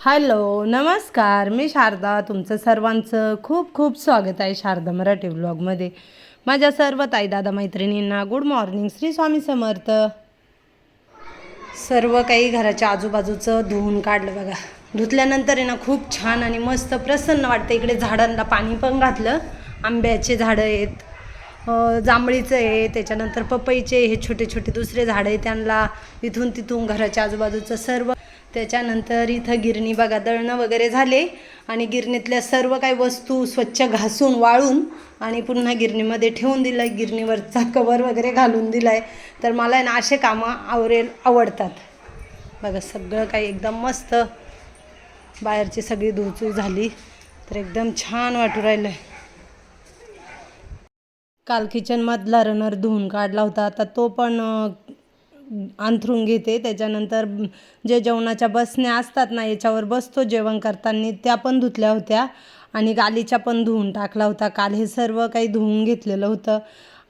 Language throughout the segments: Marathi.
हॅलो नमस्कार. मी शारदा तुमचं सर्वांचं खूप खूप स्वागत आहे शारदा मराठी ब्लॉगमध्ये माझ्या सर्व ताई दादा मैत्रिणींना गुड मॉर्निंग श्री स्वामी समर्थ. सर्व काही घराच्या आजूबाजूचं धुवून काढलं बघा. धुतल्यानंतर आहे ना खूप छान आणि मस्त प्रसन्न वाटतं. इकडे झाडांना पाणी पण घातलं. आंब्याचे झाडं आहेत जांभळीचं आहे त्याच्यानंतर पपईचे हे छोटे छोटे दुसरे झाडं आहे. त्यांना इथून तिथून घराच्या आजूबाजूचं सर्व त्याच्यानंतर इथं गिरणी बघा दळणं वगैरे झाले. आणि गिरणीतल्या सर्व काही वस्तू स्वच्छ घासून वाळून आणि पुन्हा गिरणीमध्ये ठेवून दिलं आहे गिरणीवरचा कवर वगैरे घालून दिला आहे तर मला आहे ना असे कामं आवरेल आवडतात. बघा सगळं काही एकदम मस्त. बाहेरची सगळी धुचू झाली तर एकदम छान वाटू राहिलं आहे काल किचनमधला रनर धुवून काढला होता. आता तो पण अंथरून घेते. त्याच्यानंतर जे जेवणाच्या बसण्या असतात ना याच्यावर बसतो जेवण करताना. त्या पण धुतल्या होत्या आणि गालीच्या पण धुवून टाकला होता. काल हे सर्व काही धुवून घेतलेलं होतं.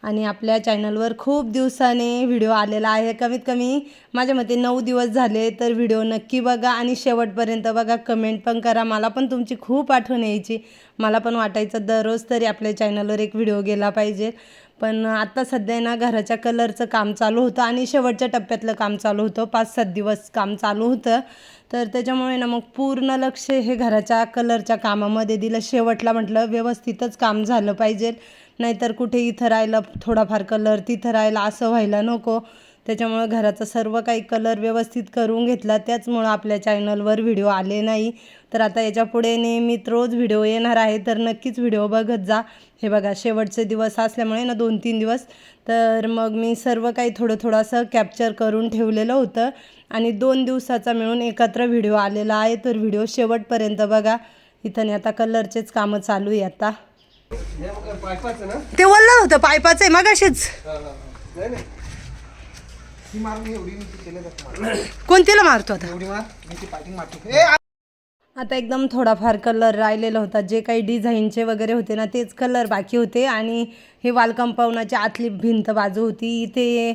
आणि आपल्या चॅनलवर खूप दिवसाने व्हिडिओ आलेला आहे. कमीत कमी माझ्या मते नऊ दिवस झाले तर व्हिडिओ नक्की बघा आणि शेवटपर्यंत बघा. कमेंट पण करा. मला पण तुमची खूप आठवण यायची. मला पण वाटायचं दररोज तरी आपल्या चॅनलवर एक व्हिडिओ गेला पाहिजे. पण आत्ता सध्या ना घराच्या कलरचं काम चालू होतं आणि शेवटच्या टप्प्यातलं काम चालू होतं. पाच सात दिवस काम चालू होतं. तर त्याच्यामुळे ना मग पूर्ण लक्ष हे घराच्या कलरच्या कामामध्ये दिलं. शेवटला म्हटलं व्यवस्थितच काम झालं पाहिजे. नाहीतर कुठे इथं राहिलं थोडाफार कलर तिथं राहिला असं व्हायला नको. त्याच्यामुळं घराचा सर्व काही कलर व्यवस्थित करून घेतला. त्याचमुळं आपल्या चॅनलवर व्हिडिओ आले नाही. तर आता याच्यापुढे नियमित रोज व्हिडिओ येणार आहे. तर नक्कीच व्हिडिओ बघत जा. हे बघा शेवटचे दिवस असल्यामुळे ना दोन तीन दिवस. तर मग मी सर्व काही थोडं थोडंसं कॅप्चर करून ठेवलेलं होतं. आणि दोन दिवसाचा मिळून एकत्र व्हिडिओ आलेला आहे. तर व्हिडिओ शेवटपर्यंत बघा. इथं नाही आता कलरचेच कामं चालू आहे आता. ते वल्लं होतं पायपाचं आहे मग अशीच ती मार मी एवढी मी ती केलं जात मार कोणतीला मारतो आता? एवढी मार मी ती पायटिंग मारतो. ए, आ- आता एकदम थोडाफार कलर राहिलेला होता. जे काही डिझाईनचे वगैरे होते ना तेच कलर बाकी होते. आणि हे वाल कंपाऊंडाची आतली भिंत बाजू होती. इथे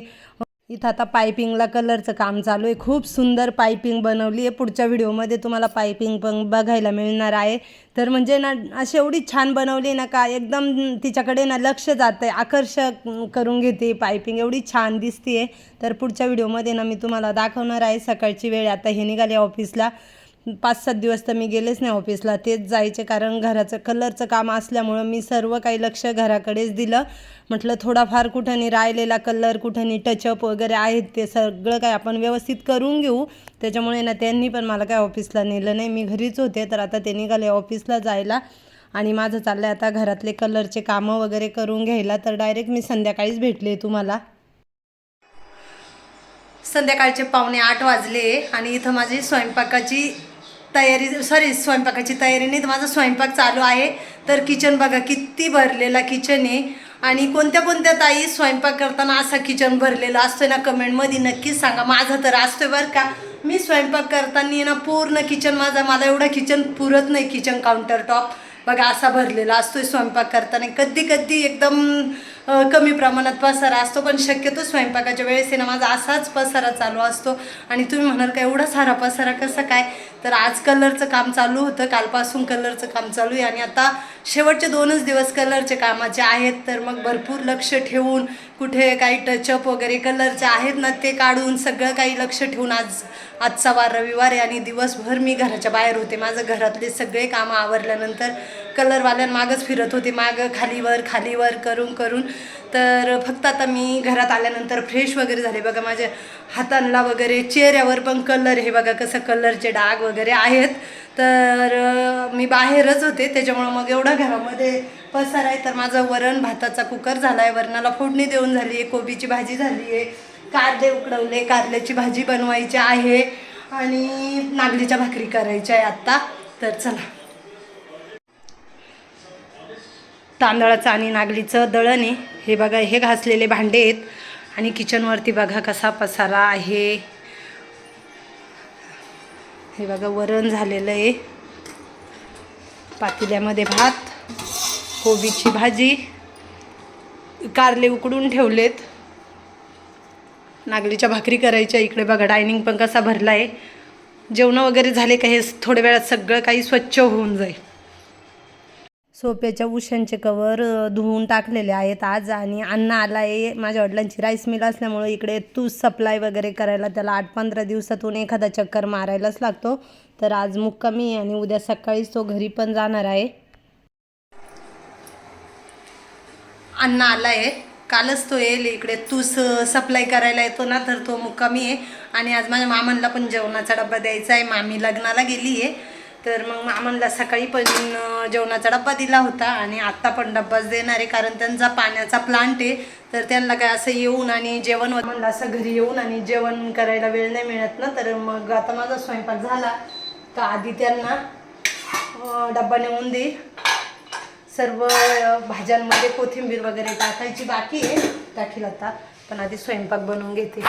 इथं आता पायपिंगला कलरचं काम चालू आहे. खूप सुंदर पायपिंग बनवली आहे. पुढच्या व्हिडिओमध्ये तुम्हाला पायपिंग पण बघायला मिळणार आहे. तर म्हणजे ना अशी एवढी छान बनवली ना का एकदम तिच्याकडे ना लक्ष जातं आहे आकर्षक करून घेते पायपिंग. एवढी छान दिसते आहे तर पुढच्या व्हिडिओमध्ये ना मी तुम्हाला दाखवणार आहे. सकाळची वेळ आता हे निघाले ऑफिसला. पाच सात दिवस तर मी गेलेच नाही ऑफिसला तेच जायचे कारण घराचं कलरचं काम असल्यामुळं मी सर्व काही लक्ष घराकडेच दिलं. म्हटलं थोडाफार कुठंनी राहिलेला कलर कुठं टचअप वगैरे आहेत ते सगळं काय आपण व्यवस्थित करून घेऊ. त्याच्यामुळे ना त्यांनी पण मला काय ऑफिसला नेलं नाही. मी घरीच होते तर आता ते निघाले ऑफिसला जायला. आणि माझं चाललं आहे आता घरातले कलरचे कामं वगैरे करून घ्यायला. तर डायरेक्ट मी संध्याकाळीच भेटले तुम्हाला. संध्याकाळचे पावणे आठ वाजले आणि इथं माझी स्वयंपाकाची तयारी सॉरी स्वयंपाकाची तयारी नाही तर माझा स्वयंपाक चालू आहे. तर किचन बघा किती भरलेला किचन आहे. आणि कोणत्या कोणत्या ताई स्वयंपाक करताना असा किचन भरलेला असतोय ना कमेंटमध्ये नक्कीच सांगा. माझा तर असतोय बरं का. मी स्वयंपाक करताना ना पूर्ण किचन माझा मला एवढं किचन पुरत नाही किचन काउंटर टॉप बघा असा भरलेला असतोय स्वयंपाक करताना. कधी कधी एकदम कमी प्रमाणात पसारा असतो पण शक्यतो स्वयंपाकाच्या वेळेस आहे ना माझा असाच पसारा चालू असतो. आणि तुम्ही म्हणाल का एवढा सारा पसारा कसा काय? तर आज कलरचं काम चालू होतं कालपासून कलरचं काम चालू आहे. आणि आता शेवटचे दोनच दिवस कलरचे कामाचे आहेत. तर मग भरपूर लक्ष ठेवून कुठे काही टचअप वगैरे कलरचे आहेत ना ते काढून सगळं काही लक्ष ठेवून आज आजचा वार रविवार आहे. आणि दिवसभर मी घराच्या बाहेर होते. माझं घरातले सगळे कामं आवरल्यानंतर कलरवाल्यांमागच फिरत होते. मागं खालीवर खालीवर करून करून. तर फक्त आता मी घरात आल्यानंतर फ्रेश वगैरे झाले. बघा माझ्या हातांना वगैरे चेहऱ्यावर पण कलर हे बघा कसं कलरचे डाग वगैरे आहेत. तर मी बाहेरच होते. त्याच्यामुळं मग एवढं घरामध्ये पसार आहे. तर माझं वरण भाताचा कुकर झाला आहे वरणाला फोडणी देऊन झाली आहे कोबीची भाजी झाली आहे कारले उकडवले. कारल्याची भाजी बनवायची आहे. आणि नागलीच्या भाकरी करायच्या आहे आत्ता तर चला. तांदळाचं आणि नागलीचं दळण. आहे हे बघा हे घासलेले भांडे आहेत. आणि किचनवरती बघा कसा पसारा आहे. हे बघा वरण झालेलं आहे. पातेल्यामध्ये भात कोबीची भाजी कारले उकडून ठेवलेत. नागलीच्या भाकरी करायच्या इकडे बघा डायनिंग पण कसा भरला आहे जेवणं वगैरे झाले का हे थोड्या वेळात सगळं काही स्वच्छ होऊन जाईल. सोप्याच्या उशांचे कवर धुवून टाकलेले आहेत आज आणि अन्न आला आहे माझ्या वडिलांची राईस मिल असल्यामुळे इकडे तूस सप्लाय वगैरे करायला त्याला आठ पंधरा दिवसातून एखादा चक्कर मारायलाच लागतो. तर आज मुक्कामी आहे आणि उद्या सकाळीच तो घरी पण जाणार आहे. अन्न आला आहे कालच तो येईल इकडे तूस सप्लाय करायला येतो ना तर तो मुक्कामी आहे. आणि आज माझ्या मामांना पण जेवणाचा डब्बा द्यायचा आहे मामी लग्नाला गेली आहे तर मग मामांना सकाळी पण जेवणाचा डब्बा दिला होता आणि आत्ता पण डब्बाच देणार आहे कारण त्यांचा पाण्याचा प्लांट आहे. तर त्यांना काय असं येऊन आणि जेवण म्हणलं असं घरी येऊन आणि जेवण करायला वेळ नाही मिळत ना तर मग आता माझा स्वयंपाक झाला. तर आधी त्यांना डब्बा नेऊन दे. सर्व भाज्यांमध्ये कोथिंबीर वगैरे टाकायची बाकी आहे टाकील आता. पण आधी स्वयंपाक बनवून घेते.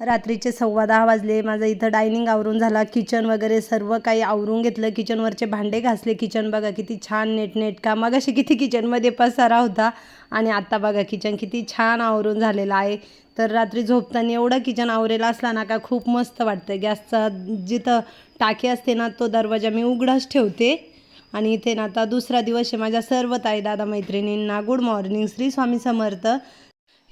रात्रीचे सव्वा दहा वाजले. माझं इथं डायनिंग आवरून झाला. किचन वगैरे सर्व काही आवरून घेतलं. किचनवरचे भांडे घासले. किचन बघा किती छान नेटनेटका. मगाशी किती किचनमध्ये पसारा होता. आणि आत्ता बघा किचन किती छान आवरून झालेलं आहे. तर रात्री झोपताना एवढं किचन आवरेला असला ना का खूप मस्त वाटतं गॅसचा जिथं टाकी असते ना तो दरवाजा मी उघडाच ठेवते. आणि इथे ना आता दुसरा दिवस आहे. माझ्या सर्व ताई दादा मैत्रिणींना गुड मॉर्निंग श्री स्वामी समर्थ.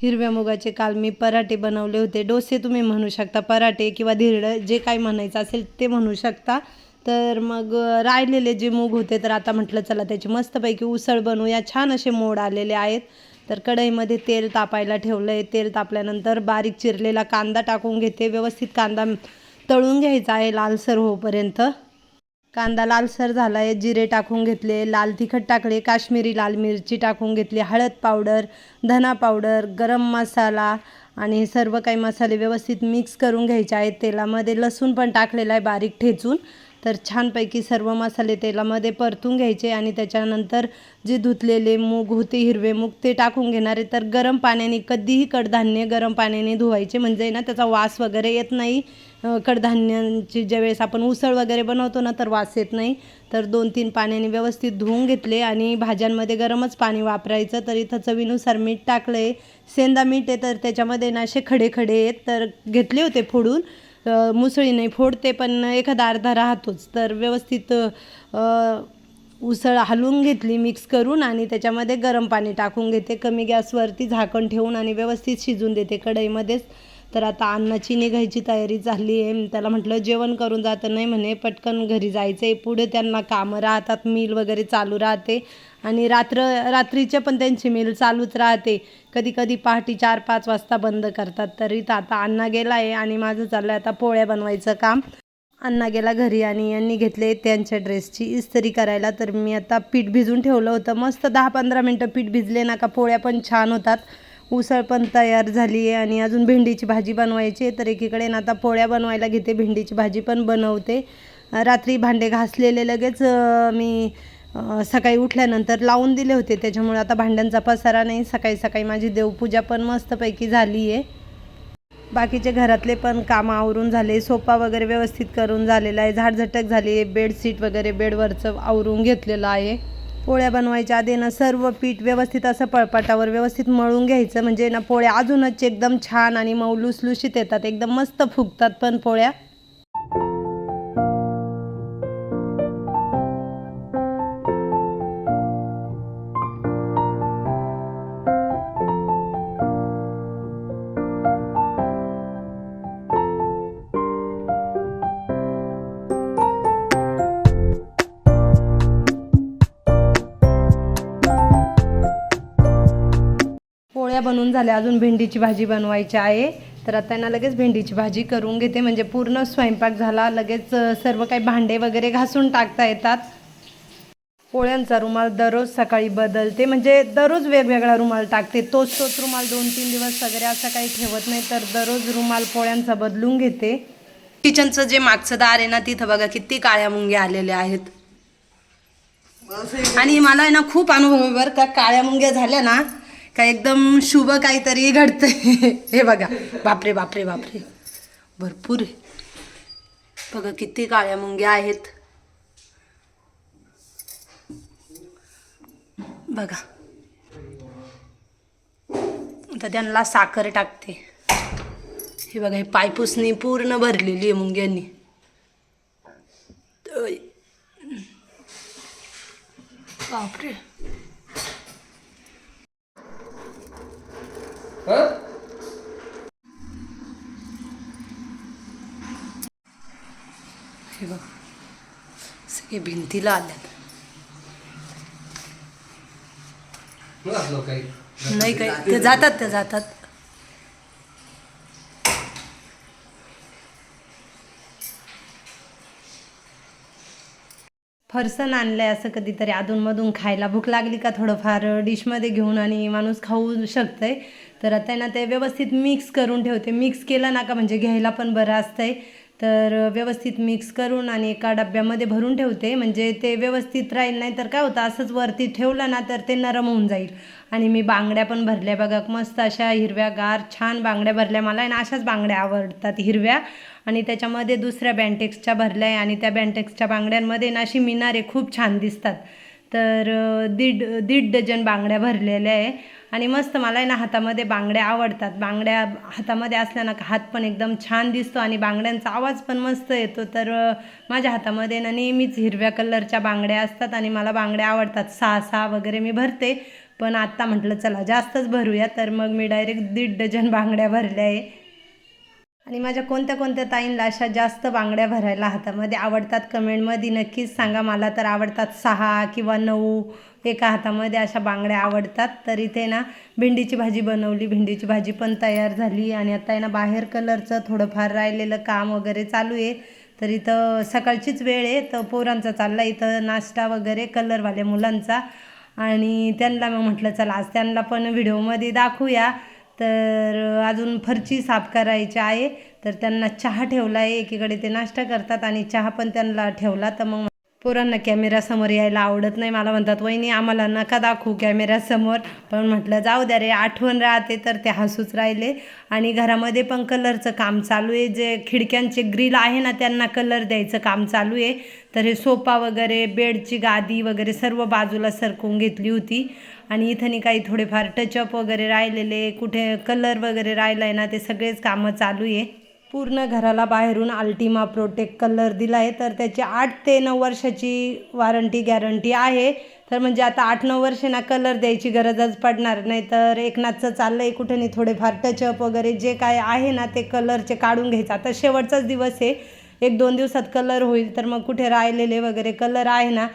हिरव्या मुगाचे काल मी पराठे बनवले होते. डोसे तुम्ही म्हणू शकता पराठे किंवा धिरडं जे काही म्हणायचं असेल ते म्हणू शकता. तर मग राहिलेले जे मूग होते तर आता म्हटलं चला त्याची मस्तपैकी उसळ बनवूया छान असे मोड आलेले आहेत. तर कढईमध्ये तेल तापायला ठेवलं आहे तेल तापल्यानंतर बारीक चिरलेला कांदा टाकून घेते. व्यवस्थित कांदा तळून घ्यायचा आहे लालसर होईपर्यंत कांदा लालसर झाला आहे जिरे टाकून घेतले लाल तिखट टाकले काश्मीरी लाल मिरची टाकून घेतली हळद पावडर धना पावडर गरम मसाला आणि हे सर्व काही मसाले व्यवस्थित मिक्स करून घ्यायचे आहेत. तेलामध्ये लसूण पण टाकलेला आहे बारीक ठेचून. तर छानपैकी सर्व मसाले तेलामध्ये परतून घ्यायचे आणि त्याच्यानंतर जे धुतलेले मूग होते हिरवे मूग ते टाकून घेणारे तर गरम पाण्याने कधीही कडधान्य गरम पाण्याने धुवायचे म्हणजे ना त्याचा वास वगैरे येत नाही. कडधान्यांची ज्यावेळेस आपण उसळ वगैरे बनवतो ना तर वास येत नाही. तर दोन तीन पाण्याने व्यवस्थित धुवून घेतले आणि भाज्यांमध्ये गरमच पाणी वापरायचं. तर इथं चवीनुसार मीठ टाकलं आहे सेंदा मीठ आहे तर त्याच्यामध्ये ना असे खडे खडे आहेत तर घेतले होते फोडून. मुसळी नाही फोडते पण एखादा अर्धा राहतोच. तर व्यवस्थित उसळ हलवून घेतली मिक्स करून आणि त्याच्यामध्ये गरम पाणी टाकून घेते. कमी गॅसवरती झाकण ठेवून आणि व्यवस्थित शिजून देते कढईमध्येच. तर आता अन्नाची निघायची तयारी चालली आहे. त्याला म्हटलं जेवण करून जातं नाही म्हणे पटकन घरी जायचं आहे पुढे त्यांना कामं राहतात मिल वगैरे चालू राहते. आणि रात्र रात्रीचे पण त्यांची मिल चालूच राहते. कधी कधी पहाटे चार पाच वाजता बंद करतात. तरी तर आता अण्णा गेला आहे आणि माझं चाललं आहे आता पोळ्या बनवायचं काम. अण्णा गेला घरी आणि यांनी घेतले त्यांच्या ड्रेसची इस्त्री करायला. तर मी आता पीठ भिजून ठेवलं होतं. मस्त दहा पंधरा मिनटं पीठ भिजले ना का पोळ्या पण छान होतात. उसळ पण तयार झाली आहे आणि अजून भेंडीची भाजी बनवायची आहे. तर एकीकडे ना आता पोळ्या बनवायला घेते भेंडीची भाजी पण बनवते. रात्री भांडे घासलेले लगेच मी सकाळी उठल्यानंतर लावून दिले होते. त्याच्यामुळे आता भांड्यांचा पसारा नाही. सकाळी सकाळी माझी देवपूजा पण मस्तपैकी झाली आहे. बाकीचे घरातले पण कामं आवरून झाले. सोफा वगैरे व्यवस्थित करून झालेला आहे. झाडझटक झाली आहे. बेडशीट वगैरे बेडवरचं आवरून घेतलेलं आहे. पोळ्या बनवायच्या आधी ना सर्व पीठ व्यवस्थित असं पळपाटावर व्यवस्थित मळून घ्यायचं. म्हणजे ना पोळ्या अजूनच एकदम छान आणि मऊ लुसलुशीत येतात. एकदम मस्त फुगतात पण पोळ्या. बनवून झाल्या. अजून भेंडीची भाजी बनवायची आहे. तर आता ना लगेच भेंडीची भाजी करून घेते. म्हणजे पूर्ण स्वयंपाक झाला. लगेच सर्व काही भांडे वगैरे घासून टाकता येतात. पोळ्यांचा रुमाल दररोज सकाळी बदलते. म्हणजे दररोज वेगवेगळा रुमाल टाकते. तोच तोच रुमाल दोन तीन दिवस वगैरे असं काही ठेवत नाही. तर दररोज रुमाल पोळ्यांचा बदलून घेते. किचनचं जे मागचं दार आहे ना तिथं बघा किती काळ्या मुंग्या आलेल्या आहेत. आणि मला आहे ना खूप अनुभव आहे बरं का. काळ्या मुंग्या झाल्या ना का एकदम शुभ काहीतरी घडतंय. हे बघा. बापरे बापरे बापरे. भरपूर बघा किती काळ्या मुंग्या आहेत. बघा. आता त्यांना साखर टाकते. हे बघा हे पायपुसणी पूर्ण भरलेली आहे मुंग्यांनी. बापरे. हे? बघ सगळे भिंतीला आल्यात. नाही काही. ते जातात ते जातात. फरसन आणलंय असं कधीतरी अधूनमधून खायला. भूक लागली का थोडंफार डिशमध्ये घेऊन आणि माणूस खाऊ शकतंय. तर आता आहे ना ते व्यवस्थित मिक्स करून ठेवते. मिक्स केलं ना का म्हणजे घ्यायला पण बरं असतंय. तर व्यवस्थित मिक्स करून आणि एका डब्यामध्ये भरून ठेवते. म्हणजे ते व्यवस्थित राहील नाही तर काय होतं? असंच वरती ठेवलं ना तर ते नरम होऊन जाईल. आणि मी बांगड्या पण भरल्या. बघा मस्त अशा हिरव्यागार छान बांगड्या भरल्या. मला आणि अशाच बांगड्या आवडतात हिरव्या. आणि त्याच्यामध्ये दुसऱ्या बँटेक्सच्या भरल्या आहे आणि त्या बँटेक्सच्या बांगड्यांमध्ये ना अशी मिनारे खूप छान दिसतात. तर दीड दीड डझन बांगड्या भरलेल्या आहे. आणि मस्त मला आहे ना हातामध्ये बांगड्या आवडतात. बांगड्या हातामध्ये असल्या ना का हात पण एकदम छान दिसतो आणि बांगड्यांचा आवाज पण मस्त येतो. तर माझ्या हातामध्ये ना नेहमीच हिरव्या कलरच्या बांगड्या असतात आणि मला बांगड्या आवडतात. सहा सहा वगैरे मी भरते. पण आत्ता म्हटलं चला जास्तच भरूया. तर मग मी डायरेक्ट दीड डझन बांगड्या भरल्या आहे. आणि माझ्या कोणत्या कोणत्या ताईंना अशा जास्त बांगड्या भरायला हातामध्ये आवडतात कमेंटमध्ये नक्कीच सांगा. मला तर आवडतात सहा किंवा नऊ एका हातामध्ये अशा बांगड्या आवडतात. तर इथे ना भेंडीची भाजी बनवली. भेंडीची भाजी पण तयार झाली आणि आता आहे ना बाहेर कलरचं थोडंफार राहिलेलं काम वगैरे चालू आहे. तर इथं सकाळचीच वेळ आहे. तर पोरांचा चालला इथं नाश्ता वगैरे कलरवाल्या मुलांचा. आणि त्यांना मग म्हटलं चला आज त्यांना पण व्हिडिओमध्ये दाखवूया. तर अजून फरची साफ करायची आहे. तर त्यांना चहा ठेवला आहे. एकीकडे ते नाश्ता करतात आणि चहा पण त्यांना ठेवला. तर मग पोरांना कॅमेरासमोर यायला आवडत नाही. मला म्हणतात वहिनी आम्हाला नका दाखवू कॅमेऱ्यासमोर. पण म्हटलं जाऊ द्या रे आठवण राहते तर ते हसूच राहिले. आणि घरामध्ये पण कलरचं काम चालू आहे. जे खिडक्यांचे ग्रिल आहे ना त्यांना कलर द्यायचं काम चालू आहे. तर हे सोफा वगैरे बेडची गादी वगैरे सर्व बाजूला सरकवून घेतली होती. आणि इथं काही थोडेफार टचअप वगैरे राहिलेले कुठे कलर वगैरे राहिला आहे ना ते सगळेच कामं चालू आहे. पूर्ण घराला बाहेरून अल्टिमा प्रोटेक्ट कलर दिला आहे तर त्याची आठ ते नऊ वर्षाची वॉरंटी गॅरंटी आहे. तर म्हणजे आता आठ नऊ वर्षे ना कलर द्यायची गरजच पडणार नाही. तर एकनाथचं चाललं आहे कुठे नाही थोडेफार टचअप वगैरे जे काय आहे ना ते कलरचे काढून घ्यायचं. आता शेवटचाच दिवस आहे. एक दोन दिवसात कलर होईल. तर मग कुठे राहिलेले वगैरे कलर आहे ना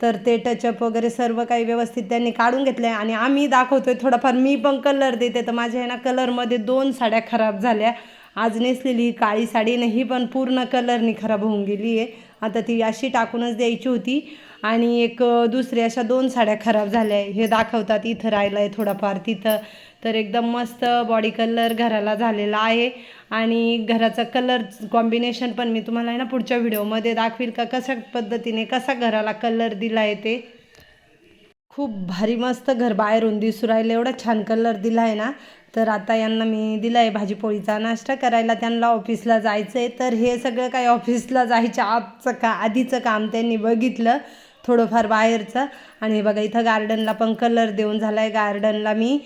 तर ते टचअप वगैरे सर्व काही व्यवस्थित त्यांनी काढून घेतलं आहे आणि आम्ही दाखवतोय थोडाफार मी पण कलर देते. तर माझ्या आहे ना कलरमध्ये दोन साड्या खराब झाल्या. आज नेसलेली काळी साडी नाही पण पूर्ण कलरनी खराब होऊन गेली आहे. आता ती अशी टाकूनच द्यायची होती. आणि एक दुसरी अशा दोन साड्या खराब झाल्या आहे हे दाखवतात. इथं राहिलं आहे थोडाफार तिथं. तर एकदम मस्त बॉडी कलर घराला झालेला आहे. आणि घराचा कलर कॉम्बिनेशन पण मी तुम्हाला आहे ना पुढच्या व्हिडिओमध्ये दाखवील का? कशा पद्धतीने कसा घराला कलर दिला आहे ते? खूप भारी मस्त घर बाहेरून दिसू राहिलं. एवढा छान कलर दिला आहे ना. तर आता यांना मी दिला आहे भाजीपोळीचा नाश्ता करायला. त्यांना ऑफिसला जायचं आहे तर हे सगळं काही ऑफिसला जायच्या आजचं का आधीचं काम त्यांनी बघितलं थोडंफार बाहेरचं. आणि हे बघा इथं गार्डनला पण कलर देऊन झाला आहे गार्डनला मी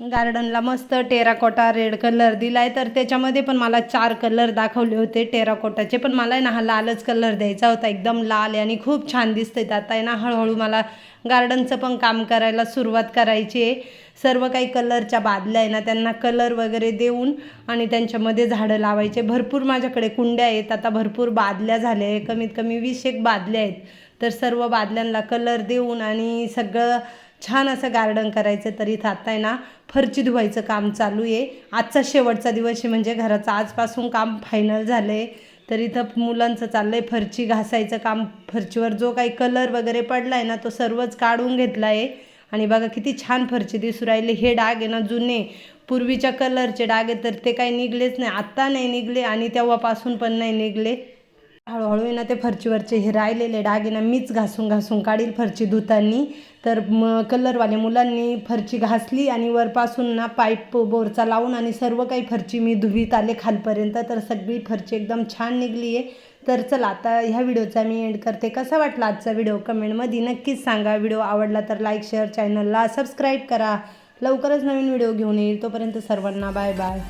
गार्डनला मस्त टेराकोटा रेड कलर दिलाय. तर त्याच्यामध्ये पण मला चार कलर दाखवले होते टेराकोटाचे पण मला आहे ना हा लालच कलर द्यायचा होता. एकदम लाल आणि खूप छान दिसतंय. आता आहे ना हळूहळू मला गार्डनचं पण काम करायला सुरुवात करायची आहे. सर्व काही कलरच्या बादल्या आहे ना त्यांना कलर वगैरे देऊन आणि त्यांच्यामध्ये झाडं लावायचे. भरपूर माझ्याकडे कुंड्या आहेत. आता भरपूर बादल्या झाल्या आहे कमीत कमी वीस एक बादल्या आहेत. तर सर्व बादल्यांना कलर देऊन आणि सगळं छान असं गार्डन करायचं तर इथं आहे ना फरची धुवायचं काम चालू आहे. आजचा शेवटचा दिवस आहे म्हणजे घराचं आजपासून काम फायनल झालं आहे तर इथं मुलांचं चाललं आहे फरची घासायचं काम. फरचीवर जो काही कलर वगैरे पडला आहे ना तो सर्वच काढून घेतला आहे आणि बघा किती छान फरची दिसू राहिले. हे डाग आहे ना जुने. पूर्वीच्या कलरचे डाग आहे तर ते काही निघलेच नाही. आत्ता नाही निघले आणि तेव्हापासून पण नाही निघले. हळूहळू ना ते फरचीवरचे हे राहिलेले डाग ना मीच घासून घासून काढील फरची धुतांनी. तर म कलरवाल्या मुलांनी फरची घासली आणि वरपासून ना पाईप बोरचा लावून आणि सर्व काही फरची मी धुवीत आले खालपर्यंत. तर सगळी फरची एकदम छान निघली आहे तर चला आता ह्या व्हिडिओचा मी एंड करते. कसा वाटला आजचा व्हिडिओ? कमेंटमध्ये नक्कीच सांगा. व्हिडिओ आवडला तर लाईक शेअर चॅनलला सबस्क्राईब करा. लवकरच नवीन व्हिडिओ घेऊन येईल. तोपर्यंत सर्वांना बाय बाय